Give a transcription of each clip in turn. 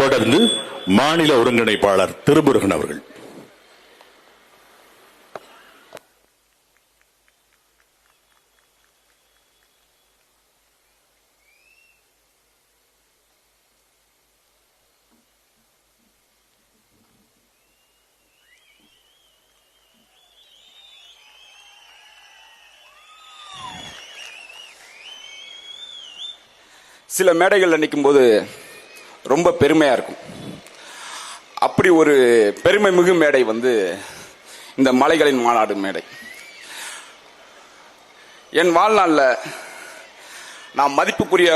தொடர்ந்து மாநில ஒருங்கிணைப்பாளர் திருமுருகன் அவர்கள். சில மேடைகளில் நிற்கும்போது ரொம்ப பெருமையா இருக்கும். அப்படி ஒரு பெருமை மிகு மேடை வந்து இந்த மலைகளின் மாநாடு மேடை. என் வாழ்நாளில் நான் மதிப்புக்குரிய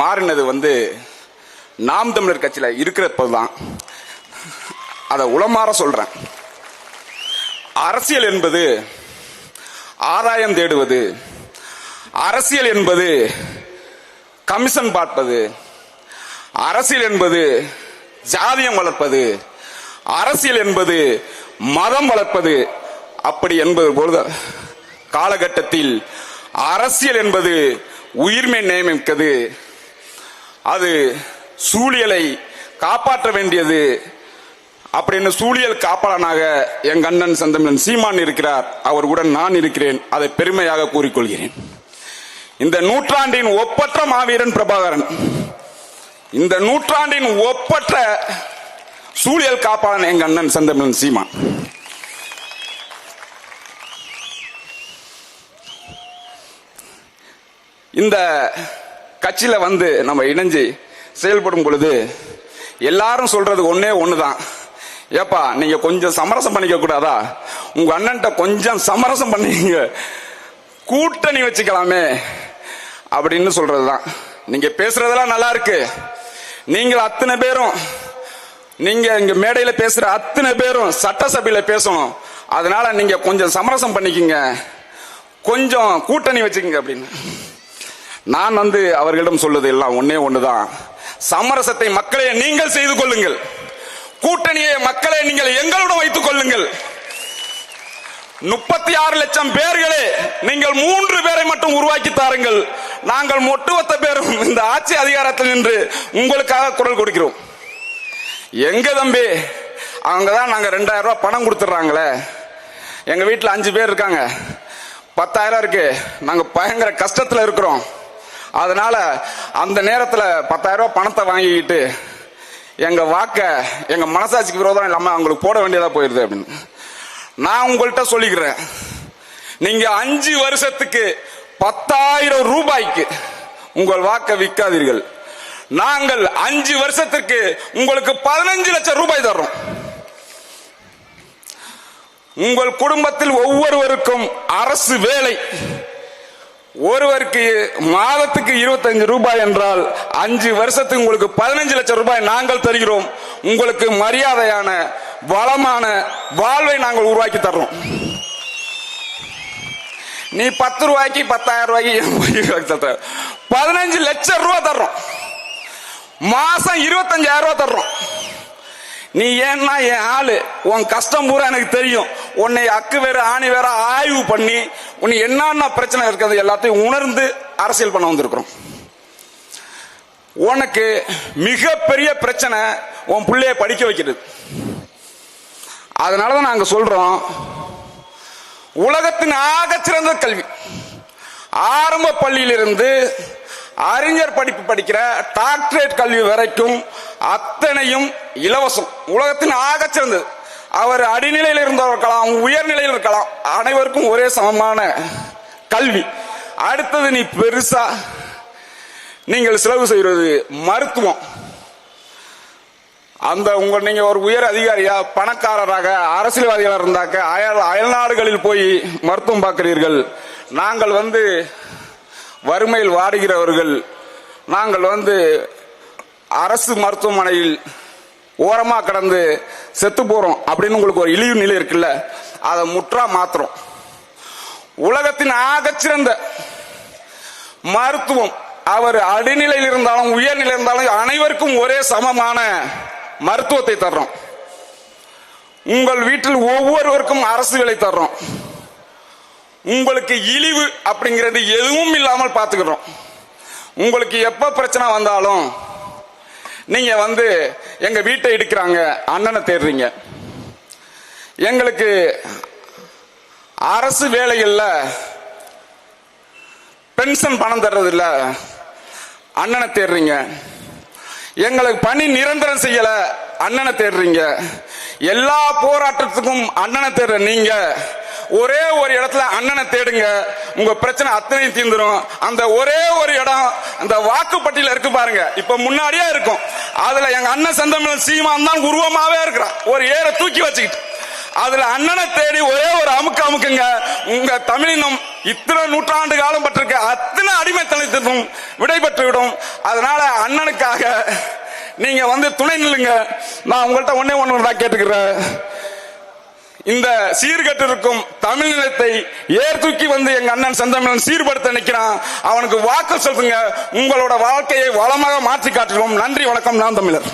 மாறினது வந்து நாம் தமிழர் கட்சியில் இருக்கிறப்போ தான் அதை உளமாற சொல்றேன். அரசியல் என்பது ஆதாயம் தேடுவது அரசியல் என்பது கமிஷன் பார்ப்பது அரசியல் என்பது ஜாதியம் வளர்ப்பது அரசியல் என்பது மதம் வளர்ப்பது அப்படி என்பது பொழுது காலகட்டத்தில் அரசியல் என்பது உயிர்மை நியமிக்கிறது அது சூழியலை காப்பாற்ற வேண்டியது. அப்படின்னு சூழியல் காப்பாளனாக எங்க அண்ணன் செந்தமிழன் சீமான் இருக்கிறார். அவருடன் நான் இருக்கிறேன். அதை பெருமையாக கூறிக்கொள்கிறேன். இந்த நூற்றாண்டின் ஒப்பற்ற மாவீரன் பிரபாகரன். இந்த நூற்றாண்டின் ஒப்பற்ற சூழியல் காப்பாளன் எங்க அண்ணன் செந்தமிழன் சீமா இந்த கட்சியில வந்து நம்ம இணைஞ்சு செயல்படும் பொழுது எல்லாரும் சொல்றது ஒன்னே ஒண்ணுதான். ஏப்பா நீங்க கொஞ்சம் சமரசம் பண்ணிக்க கூடாதா? உங்க அண்ணன்ட்ட கொஞ்சம் சமரசம் பண்ணீங்க. கூட்டணி வச்சுக்கலாமே அப்படின்னு சொல்றதுதான். நீங்க பேசுறதெல்லாம் நல்லா இருக்கு. நீங்கள் அத்தனை பேரும் நீங்க இங்க மேடையில பேசுற அத்தனை பேரும் சட்டசபையில பேசணும். அதனால நீங்க கொஞ்சம் சமரசம் பண்ணிக்கங்க. கொஞ்சம் கூட்டணி வச்சுக்கங்க அப்படின்னு. நான் வந்து அவர்களிடம் சொல்லுது எல்லாம் ஒன்னே ஒண்ணுதான். சமரசத்தை மக்களே நீங்கள் செய்து கொள்ளுங்கள். கூட்டணியை மக்களே நீங்கள் எங்களுடன் வைத்துக் கொள்ளுங்கள். முப்பத்தி ஆறு லட்சம் பேர்களே நீங்கள் மூன்று பேரை மட்டும் உருவாக்கி தாருங்கள். நாங்கள் ஒட்டுமொத்த பேரும் இந்த ஆட்சி அதிகாரத்தில் நின்று உங்களுக்காக குரல் கொடுக்கிறோம். எங்க தம்பி? அவங்கதான் நாங்க ரெண்டாயிரம் ரூபாய் பணம் கொடுத்துட்றாங்களே எங்க வீட்டில் அஞ்சு பேர் இருக்காங்க. பத்தாயிரம் இருக்கு. நாங்க பயங்கர கஷ்டத்துல இருக்கிறோம். அதனால அந்த நேரத்தில் பத்தாயிரம் ரூபாய் பணத்தை வாங்கிக்கிட்டு எங்க வாக்க எங்க மனசாட்சிக்கு விரோதம் இல்லாம அவங்களுக்கு போட வேண்டியதா போயிருது அப்படின்னு. நான் உங்கள்கிட்ட சொல்லிக்கிறேன். நீங்க அஞ்சு வருஷத்துக்கு பத்தாயிரம் ரூபாய்க்கு உங்கள் வாக்க விற்காதீர்கள். நாங்கள் அஞ்சு வருஷத்திற்கு உங்களுக்கு பதினஞ்சு லட்சம் ரூபாய் தர்றோம். உங்கள் குடும்பத்தில் ஒவ்வொருவருக்கும் அரசு வேலை. ஒருவருக்கு மாதத்துக்கு இருபத்தஞ்சு ரூபாய் என்றால் அஞ்சு வருஷத்துக்கு உங்களுக்கு பதினஞ்சு லட்சம் ரூபாய் நாங்கள் தருகிறோம். உங்களுக்கு மரியாதையான வளமான வாழ்வை நாங்கள் உருவாக்கி தர்றோம். நீ பத்து ரூபாய்க்கு பத்தாயிரம் ரூபாய்க்கு பதினஞ்சு லட்சம் ரூபா தர்றோம். மாசம் இருபத்தஞ்சாயிரம் ரூபா தர்றோம். நீ ஏன்னா என் ஆளு. உன் கஷ்டம் பூரா எனக்கு தெரியும். உன்னை அக்கு வேற ஆணி வேற ஆய்வு பண்ணி உன்னை என்னென்ன பிரச்சனை இருக்கிறது எல்லாத்தையும் உணர்ந்து அரசியல் பண்ண வந்திருக்கிறோம். உனக்கு மிகப்பெரிய பிரச்சனை உன் பிள்ளைய படிக்க வைக்கிறது. அதனாலதான் நாங்க சொல்றோம் உலகத்தின் ஆக சிறந்த கல்வி. ஆரம்ப பள்ளியிலிருந்து அறிஞர் படிப்பு படிக்கிற டாக்டரேட் கல்வி வரைக்கும் அத்தனையும் இலவசம். உலகத்தின் ஆக சிறந்தது. அவர் அடிநிலையில் இருந்தவர் இருக்கலாம் உயர்நிலையில் இருக்கலாம் அனைவருக்கும் ஒரே சமமான கல்வி. அடுத்தது நீ பெருசா நீங்கள் செலவு செய்வது மருத்துவம். அந்த உங்க நீங்க ஒரு உயர் அதிகாரியா பணக்காரராக அரசியல்வாதியாக இருந்தாக்க அயல் அயல்நாடுகளில் போய் மருத்துவம் பார்க்கிறீர்கள். நாங்கள் வந்து வறுமையில் வாடுகிறவர்கள். நாங்கள் வந்து அரசு மருத்துவமனையில் ஓரமா கடந்து செத்து போறோம் அப்படின்னு உங்களுக்கு ஒரு இழிவு நிலை இருக்குல்ல? அதை முற்றா மாத்திரம் உலகத்தின் ஆகச்சிறந்த மருத்துவம். அவர் அடிநிலையில் இருந்தாலும் உயர்நிலை இருந்தாலும் அனைவருக்கும் ஒரே சமமான மருத்துவத்தை தர்றோம். உங்கள் வீட்டில் ஒவ்வொருவருக்கும் அரசு வேலை தர்றோம். உங்களுக்கு இழிவு அப்படிங்கிறது எதுவும் இல்லாமல் பார்த்துக்கிறோம். உங்களுக்கு எப்ப பிரச்சனை வந்தாலும் நீங்க வந்து எங்க வீட்டை இடிக்கிறாங்க அண்ணனை தேடுறீங்க. எங்களுக்கு அரசு வேலைகள்ல பென்ஷன் பணம் தர்றதில்ல அண்ணனை தேடுறீங்க. எங்களுக்கு பணி நிரந்தரம் செய்யல. அண்ணனை தேடுறீங்க. எல்லா போராட்டத்துக்கும் அண்ணனை தேடுற நீங்க. ஒரே ஒரு இடத்துல அண்ணனை தேடுங்க. உங்க பிரச்சனை அத்தனையும் தீர்ந்துரும். அந்த ஒரே ஒரு இடம் அந்த வாக்குப்பட்டியில இருக்கு பாருங்க. இப்ப முன்னாடியே இருக்கும். அதுல எங்க அண்ணன் செந்தமிழன் சீமான் தான் உருவமாவே இருக்கிறான். ஒரு ஏற தூக்கி வச்சுக்கிட்டு. அதுல அண்ணனை தேடி ஒரே ஒரு அமுக்கு அமுக்குங்க. உங்க தமிழினம் இத்தனை நூற்றாண்டு காலம் பட்டிருக்க அத்தனை அடிமைத்தனத்திற்கும் விடை பெற்றுவிடும் அதனால அண்ணனுக்காக நீங்க வந்து துணை நில்லுங்க. நான் உங்கள்கிட்ட ஒன்னே ஒன்று தான் கேட்டுக்கிறேன். இந்த சீர்கட்டிருக்கும் தமிழ் நிலத்தை ஏர் தூக்கி வந்து எங்க அண்ணன் செந்தமிழன் சீர்படுத்த நிற்கிறான் அவனுக்கு வாக்கு சொல்லுங்க. உங்களோட வாழ்க்கையை வளமாக மாற்றி காட்டுவோம் நன்றி வணக்கம். நான் தமிழர்.